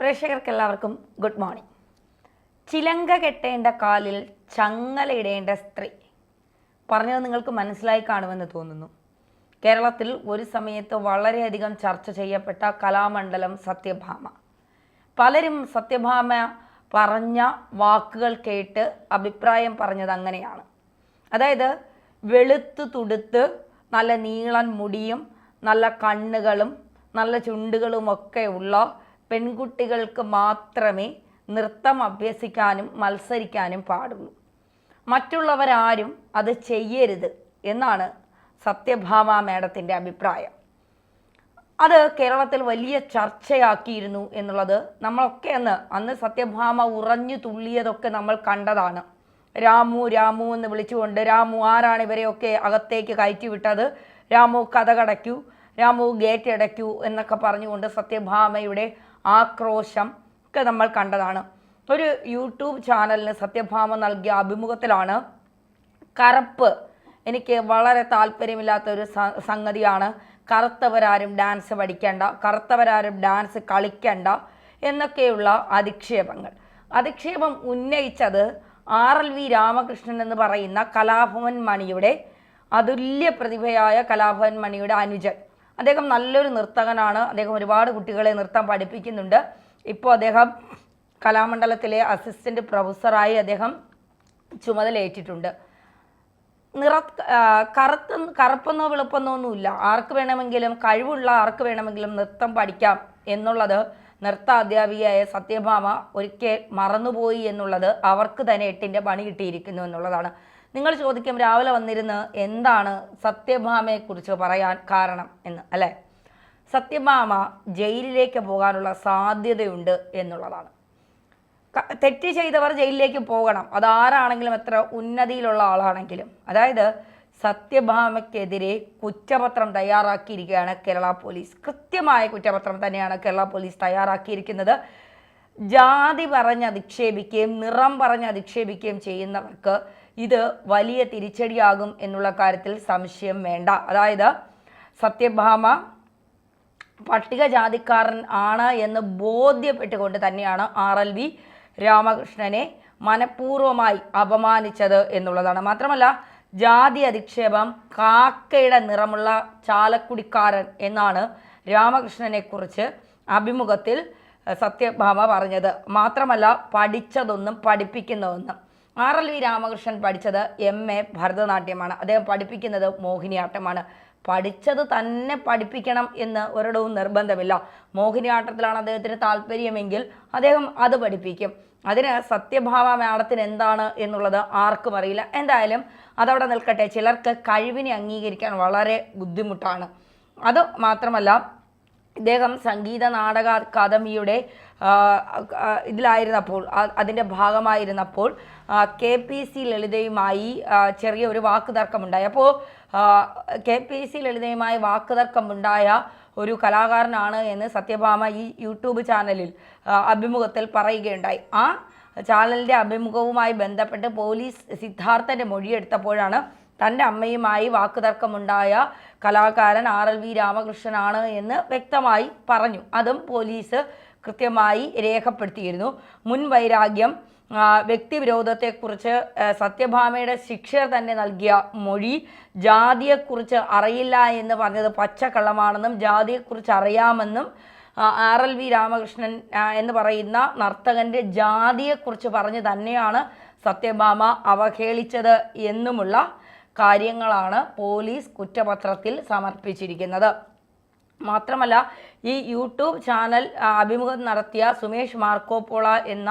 പ്രേക്ഷകർക്ക് എല്ലാവർക്കും good morning. ചിലങ്ക കെട്ടേണ്ട കാലിൽ ചങ്ങലയിടേണ്ട സ്ത്രീ. പറഞ്ഞത് നിങ്ങൾക്ക് മനസ്സിലായി കാണുമെന്ന് തോന്നുന്നു. കേരളത്തിൽ ഒരു സമയത്ത് വളരെയധികം ചർച്ച ചെയ്യപ്പെട്ട കലാമണ്ഡലം സത്യഭാമ. പലരും സത്യഭാമ പറഞ്ഞ വാക്കുകൾ കേട്ട് അഭിപ്രായം പറഞ്ഞത് അങ്ങനെയാണ്. അതായത് വെളുത്ത് തുടുത്ത് നല്ല നീളൻ മുടിയും നല്ല കണ്ണുകളും നല്ല ചുണ്ടുകളുമൊക്കെ ഉള്ള പെൺകുട്ടികൾക്ക് മാത്രമേ നൃത്തം അഭ്യസിക്കാനും മത്സരിക്കാനും പാടുള്ളൂ. മറ്റുള്ളവരാരും അത് ചെയ്യരുത് എന്നാണ് സത്യഭാമ മേഡത്തിന്റെ അഭിപ്രായം. അത് കേരളത്തിൽ വലിയ ചർച്ചയാക്കിയിരുന്നു എന്നുള്ളത് നമ്മളൊക്കെ അന്ന് അന്ന് സത്യഭാമ ഉറഞ്ഞു തുള്ളിയതൊക്കെ നമ്മൾ കണ്ടതാണ്. രാമു രാമു എന്ന് വിളിച്ചുകൊണ്ട് രാമു ആരാണ് ഇവരെയൊക്കെ അകത്തേക്ക് കയറ്റി വിട്ടത് രാമു കഥകടയ്ക്കൂ രാമു ഗേറ്റ് അടയ്ക്കൂ എന്നൊക്കെ പറഞ്ഞുകൊണ്ട് സത്യഭാമയുടെ ആക്രോശം ഒക്കെ നമ്മൾ കണ്ടതാണ്. ഒരു യൂട്യൂബ് ചാനലിന് സത്യഭാമ നൽകിയ അഭിമുഖത്തിലാണ് കറുപ്പ്. എനിക്ക് വളരെ താല്പര്യമില്ലാത്ത ഒരു സംഗതിയാണ്. കറുത്തവരാരും ഡാൻസ് പഠിക്കേണ്ട കറുത്തവരാരും ഡാൻസ് കളിക്കേണ്ട എന്നൊക്കെയുള്ള അധിക്ഷേപങ്ങൾ. അധിക്ഷേപം ഉന്നയിച്ചത് ആർ എൽ വി രാമകൃഷ്ണൻ എന്ന് പറയുന്ന കലാഭവൻ മണിയുടെ അതുല്യ പ്രതിഭയായ കലാഭവൻ മണിയുടെ അനുജൻ. അദ്ദേഹം നല്ലൊരു നർത്തകനാണ്. അദ്ദേഹം ഒരുപാട് കുട്ടികളെ നൃത്തം പഠിപ്പിക്കുന്നുണ്ട്. ഇപ്പോൾ അദ്ദേഹം കലാമണ്ഡലത്തിലെ അസിസ്റ്റന്റ് പ്രൊഫസറായി അദ്ദേഹം ചുമതലയേറ്റിട്ടുണ്ട്. നിറ കറുത്ത കറുപ്പെന്നോ വെളുപ്പെന്നോ ഒന്നുമില്ല. ആർക്ക് വേണമെങ്കിലും കഴിവുള്ള ആർക്ക് വേണമെങ്കിലും നൃത്തം പഠിക്കാം എന്നുള്ളത് നൃത്ത അധ്യാപികയായ സത്യഭാമ ഒരിക്കൽ മറന്നുപോയി എന്നുള്ളത് അവർക്ക് തന്നെ എട്ടിന്റെ പണി കിട്ടിയിരിക്കുന്നു എന്നുള്ളതാണ്. നിങ്ങൾ ചോദിക്കും രാവിലെ വന്നിരുന്ന് എന്താണ് സത്യഭാമയെക്കുറിച്ച് പറയാൻ കാരണം എന്ന് അല്ലേ? സത്യഭാമ ജയിലിലേക്ക് പോകാനുള്ള സാധ്യതയുണ്ട് എന്നുള്ളതാണ്. തെറ്റ് ചെയ്തവർ ജയിലിലേക്ക് പോകണം. അതാരാണെങ്കിലും എത്ര ഉന്നതിയിലുള്ള ആളാണെങ്കിലും. അതായത് സത്യഭാമയ്ക്കെതിരെ കുറ്റപത്രം തയ്യാറാക്കിയിരിക്കുകയാണ് കേരള പോലീസ്. കൃത്യമായ കുറ്റപത്രം തന്നെയാണ് കേരള പോലീസ് തയ്യാറാക്കിയിരിക്കുന്നത്. ജാതി പറഞ്ഞ് അധിക്ഷേപിക്കുകയും നിറം പറഞ്ഞ് അധിക്ഷേപിക്കുകയും ചെയ്യുന്നവർക്ക് ഇത് വലിയ തിരിച്ചടിയാകും എന്നുള്ള കാര്യത്തിൽ സംശയം വേണ്ട. അതായത് സത്യഭാമ പട്ടികജാതിക്കാരൻ ആണ് എന്ന് ബോധ്യപ്പെട്ടുകൊണ്ട് തന്നെയാണ് ആർ എൽ വി രാമകൃഷ്ണനെ മനഃപൂർവമായി അപമാനിച്ചത് എന്നുള്ളതാണ്. മാത്രമല്ല ജാതി അധിക്ഷേപം കാക്കയുടെ നിറമുള്ള ചാലക്കുടിക്കാരൻ എന്നാണ് രാമകൃഷ്ണനെ കുറിച്ച് അഭിമുഖത്തിൽ സത്യഭാമ പറഞ്ഞത്. മാത്രമല്ല പഠിച്ചതൊന്നും പഠിപ്പിക്കുന്നതൊന്നും. ആർ എൽ വി രാമകൃഷ്ണൻ പഠിച്ചത് എം എ ഭരതനാട്യമാണ്. അദ്ദേഹം പഠിപ്പിക്കുന്നത് മോഹിനിയാട്ടമാണ്. പഠിച്ചത് തന്നെ പഠിപ്പിക്കണം എന്ന് ഒരിടവും നിർബന്ധമില്ല. മോഹിനിയാട്ടത്തിലാണ് അദ്ദേഹത്തിന് താല്പര്യമെങ്കിൽ അദ്ദേഹം അത് പഠിപ്പിക്കും. അതിന് സത്യഭാമ മാഡത്തിന് എന്താണ് എന്നുള്ളത് ആർക്കും അറിയില്ല. എന്തായാലും അതവിടെ നിൽക്കട്ടെ. ചിലർക്ക് കഴിവിനെ അംഗീകരിക്കാൻ വളരെ ബുദ്ധിമുട്ടാണ്. അത് മാത്രമല്ല ഇദ്ദേഹം സംഗീത നാടക അക്കാദമിയുടെ ഇതിലായിരുന്നപ്പോൾ അതിന്റെ ഭാഗമായിരുന്നപ്പോൾ കെ പി സി ലളിതയുമായി ചെറിയ ഒരു വാക്കുതർക്കമുണ്ടായി. അപ്പോൾ കെ പി സി ലളിതയുമായി വാക്കുതർക്കമുണ്ടായ ഒരു കലാകാരനാണ് എന്ന് സത്യഭാമ ഈ യൂട്യൂബ് ചാനലിൽ അഭിമുഖത്തിൽ പറയുകയുണ്ടായി. ആ ചാനലിന്റെ അഭിമുഖവുമായി ബന്ധപ്പെട്ട് പോലീസ് സിദ്ധാർത്ഥന്റെ മൊഴിയെടുത്തപ്പോഴാണ് തന്റെ അമ്മയുമായി വാക്കുതർക്കമുണ്ടായ കലാകാരൻ ആർ എൽ വി രാമകൃഷ്ണനാണ് എന്ന് വ്യക്തമായി പറഞ്ഞു. അതും പോലീസ് കൃത്യമായി രേഖപ്പെടുത്തിയിരുന്നു. മുൻ വൈരാഗ്യം വ്യക്തിവിരോധത്തെക്കുറിച്ച് സത്യഭാമയുടെ ശിക്ഷ തന്നെ നൽകിയ മൊഴി ജാതിയെക്കുറിച്ച് അറിയില്ല എന്ന് പറഞ്ഞത് പച്ചക്കള്ളമാണെന്നും ജാതിയെക്കുറിച്ച് അറിയാമെന്നും ആർ എൽ വി രാമകൃഷ്ണൻ എന്ന് പറയുന്ന നർത്തകന്റെ ജാതിയെക്കുറിച്ച് പറഞ്ഞ് തന്നെയാണ് സത്യഭാമ അവഹേളിച്ചത് എന്നുമുള്ള കാര്യങ്ങളാണ് പോലീസ് കുറ്റപത്രത്തിൽ സമർപ്പിച്ചിരിക്കുന്നത്. മാത്രമല്ല ഈ യൂട്യൂബ് ചാനൽ അഭിമുഖം നടത്തിയ സുമേഷ് മാർക്കോപ്പോള എന്ന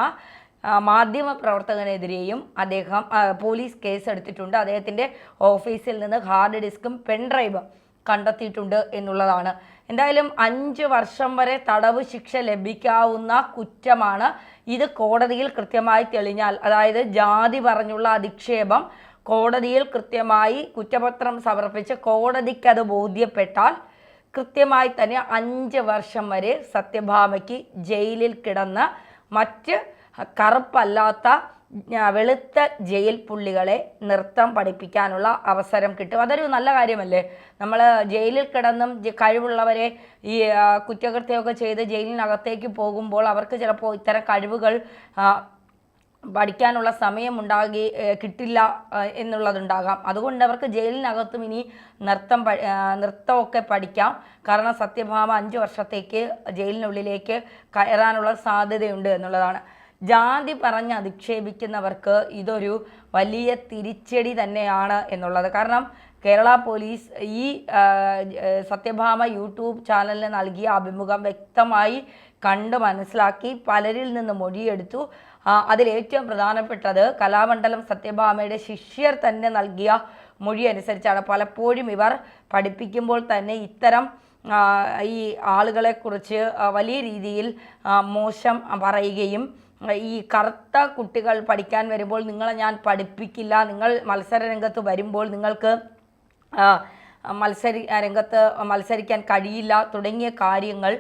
മാധ്യമ പ്രവർത്തകനെതിരെയും അദ്ദേഹം പോലീസ് കേസ് എടുത്തിട്ടുണ്ട് അദ്ദേഹത്തിന്റെ ഓഫീസിൽ നിന്ന് ഹാർഡ് ഡിസ്കും പെൺഡ്രൈവും കണ്ടെത്തിയിട്ടുണ്ട് എന്നുള്ളതാണ്. എന്തായാലും അഞ്ച് വർഷം വരെ തടവ് ശിക്ഷ ലഭിക്കാവുന്ന കുറ്റമാണ്. ഇത് കോടതിയിൽ കൃത്യമായി തെളിഞ്ഞാൽ അതായത് ജാതി പറഞ്ഞുള്ള അധിക്ഷേപം കോടതിയിൽ കൃത്യമായി കുറ്റപത്രം സമർപ്പിച്ച് കോടതിക്കത് ബോധ്യപ്പെട്ടാൽ കൃത്യമായി തന്നെ അഞ്ച് വർഷം വരെ സത്യഭാമയ്ക്ക് ജയിലിൽ കിടന്ന മറ്റ് കറുപ്പല്ലാത്ത വെളുത്ത ജയിൽ പുള്ളികളെ നൃത്തം പഠിപ്പിക്കാനുള്ള അവസരം കിട്ടും. അതൊരു നല്ല കാര്യമല്ലേ? നമ്മൾ ജയിലിൽ കിടന്നും കഴിവുള്ളവരെ ഈ കുറ്റകൃത്യമൊക്കെ ചെയ്ത് ജയിലിനകത്തേക്ക് പോകുമ്പോൾ അവർക്ക് ചിലപ്പോൾ ഇത്തരം കഴിവുകൾ പഠിക്കാനുള്ള സമയം ഉണ്ടാകി കിട്ടില്ല എന്നുള്ളതുണ്ടാകാം. അതുകൊണ്ട് അവർക്ക് ജയിലിനകത്തും ഇനി നൃത്തം നൃത്തമൊക്കെ പഠിക്കാം. കാരണം സത്യഭാമ അഞ്ച് വർഷത്തേക്ക് ജയിലിനുള്ളിലേക്ക് കയറാനുള്ള സാധ്യതയുണ്ട് എന്നുള്ളതാണ്. ജാതി പറഞ്ഞ് അധിക്ഷേപിക്കുന്നവർക്ക് ഇതൊരു വലിയ തിരിച്ചടി തന്നെയാണ് എന്നുള്ളത്. കാരണം കേരള പോലീസ് ഈ സത്യഭാമ യൂട്യൂബ് ചാനലിന് നൽകിയ അഭിമുഖം വ്യക്തമായി കണ്ട് മനസ്സിലാക്കി പലരിൽ നിന്ന് മൊഴിയെടുത്തു. അതിലേറ്റവും പ്രധാനപ്പെട്ടത് കലാമണ്ഡലം സത്യഭാമയുടെ ശിഷ്യർ തന്നെ നൽകിയ മൊഴി അനുസരിച്ചാണ്. പലപ്പോഴും ഇവർ പഠിപ്പിക്കുമ്പോൾ തന്നെ ഇത്തരം ഈ ആളുകളെക്കുറിച്ച് വലിയ രീതിയിൽ മോശം പറയുകയും ഈ കറുത്ത കുട്ടികൾ പഠിക്കാൻ വരുമ്പോൾ നിങ്ങളെ ഞാൻ പഠിപ്പിക്കില്ല നിങ്ങൾ മത്സര രംഗത്ത് വരുമ്പോൾ നിങ്ങൾക്ക് മത്സരി രംഗത്ത് മത്സരിക്കാൻ കഴിയില്ല തുടങ്ങിയ കാര്യങ്ങൾ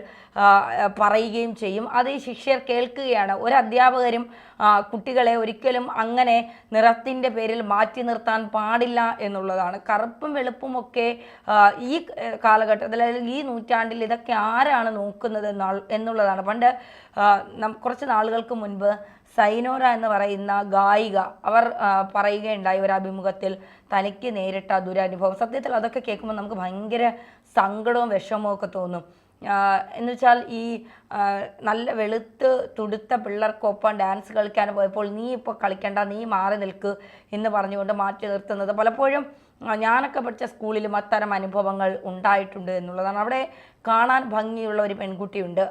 പറയുകയും ചെയ്യും. അത് ഈ ശിഷ്യർ കേൾക്കുകയാണ്. ഒരു അധ്യാപകരും കുട്ടികളെ ഒരിക്കലും അങ്ങനെ നിറത്തിന്റെ പേരിൽ മാറ്റി നിർത്താൻ പാടില്ല എന്നുള്ളതാണ്. കറുപ്പും വെളുപ്പും ഒക്കെ ഈ കാലഘട്ടത്തിൽ അല്ലെങ്കിൽ ഈ നൂറ്റാണ്ടിൽ ഇതൊക്കെ ആരാണ് നോക്കുന്നത് എന്നുള്ളതാണ്. പണ്ട് കുറച്ച് നാളുകൾക്ക് മുൻപ് സൈനോര എന്ന് പറയുന്ന ഗായിക അവർ പറയുകയുണ്ടായി ഒരു അഭിമുഖത്തിൽ തനിക്ക് നേരിട്ട ദുരനുഭവം. സത്യത്തിൽ അതൊക്കെ കേൾക്കുമ്പോൾ നമുക്ക് ഭയങ്കര സങ്കടവും വിഷമവും ഒക്കെ തോന്നും. എന്നുവെച്ചാൽ എന്ന് വെച്ചാൽ ഈ നല്ല വെളുത്ത് തുടുത്ത പിള്ളേർക്കൊപ്പം ഡാൻസ് കളിക്കാൻ പോയപ്പോൾ നീ ഇപ്പോൾ കളിക്കേണ്ട നീ മാറി നിൽക്ക് എന്ന് പറഞ്ഞുകൊണ്ട് മാറ്റി നിർത്തുന്നത്. പലപ്പോഴും ഞാനൊക്കെ പഠിച്ച സ്കൂളിലും അത്തരം അനുഭവങ്ങൾ ഉണ്ടായിട്ടുണ്ട് എന്നുള്ളതാണ്. അവിടെ കാണാൻ ഭംഗിയുള്ള ഒരു പെൺകുട്ടിയുണ്ട്.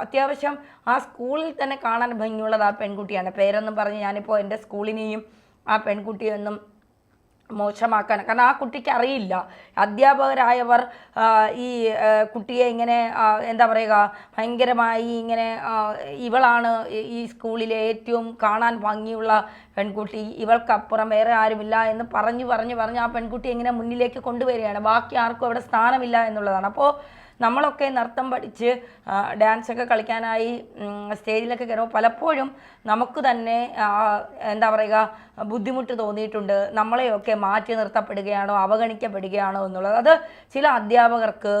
അത്യാവശ്യം ആ സ്കൂളിൽ തന്നെ കാണാൻ ഭംഗിയുള്ളത് ആ പെൺകുട്ടിയാണ്. പേരൊന്നും പറഞ്ഞ് ഞാനിപ്പോൾ എന്റെ സ്കൂളിനെയും ആ പെൺകുട്ടിയൊന്നും മോശമാക്കാൻ കാരണം ആ കുട്ടിക്ക് അറിയില്ല. അധ്യാപകരായവർ ഈ കുട്ടിയെ ഇങ്ങനെ എന്താ പറയുക ഭയങ്കരമായി ഇങ്ങനെ ഇവളാണ് ഈ- സ്കൂളിലെ ഏറ്റവും കാണാൻ ഭംഗിയുള്ള പെൺകുട്ടി. ഇവൾക്കപ്പുറം വേറെ ആരുമില്ല എന്ന് പറഞ്ഞു പറഞ്ഞു പറഞ്ഞ് ആ പെൺകുട്ടി ഇങ്ങനെ മുന്നിലേക്ക് കൊണ്ടുവരികയാണ്. ബാക്കി ആർക്കും അവിടെ സ്ഥാനമില്ല എന്നുള്ളതാണ്. അപ്പോൾ നമ്മളൊക്കെ നൃത്തം പഠിച്ച് ഡാൻസൊക്കെ കളിക്കാനായി സ്റ്റേജിലൊക്കെ കയറുമ്പോൾ പലപ്പോഴും നമുക്ക് തന്നെ എന്താ പറയുക ബുദ്ധിമുട്ട് തോന്നിയിട്ടുണ്ട്. നമ്മളെയൊക്കെ മാറ്റി നിർത്തപ്പെടുകയാണോ അവഗണിക്കപ്പെടുകയാണോ എന്നുള്ളത്. അത് ചില അധ്യാപകർക്ക്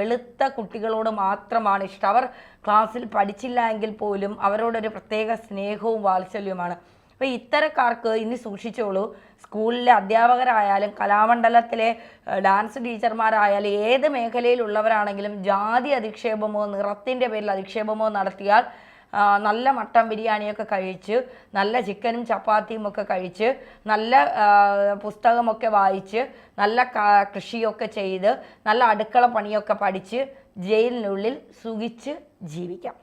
വെളുത്ത കുട്ടികളോട് മാത്രമാണ് ഇഷ്ടം. അവർ ക്ലാസ്സിൽ പഠിച്ചില്ല എങ്കിൽ പോലും അവരോടൊരു പ്രത്യേക സ്നേഹവും വാത്സല്യവുമാണ്. അപ്പോൾ ഇത്തരക്കാർക്ക് ഇനി സൂക്ഷിച്ചോളൂ. സ്കൂളിലെ അധ്യാപകരായാലും കലാമണ്ഡലത്തിലെ ഡാൻസ് ടീച്ചർമാരായാലും ഏത് മേഖലയിലുള്ളവരാണെങ്കിലും ജാതി അധിക്ഷേപമോ നിറത്തിന്റെ പേരിൽ അധിക്ഷേപമോ നടത്തിയാൽ നല്ല മട്ടൻ ബിരിയാണിയൊക്കെ കഴിച്ച് നല്ല ചിക്കനും ചപ്പാത്തിയും ഒക്കെ കഴിച്ച് നല്ല പുസ്തകമൊക്കെ വായിച്ച് നല്ല കൃഷിയൊക്കെ ചെയ്ത് നല്ല അടുക്കള പണിയൊക്കെ പഠിച്ച് ജയിലിനുള്ളിൽ സുഖിച്ച് ജീവിക്കാം.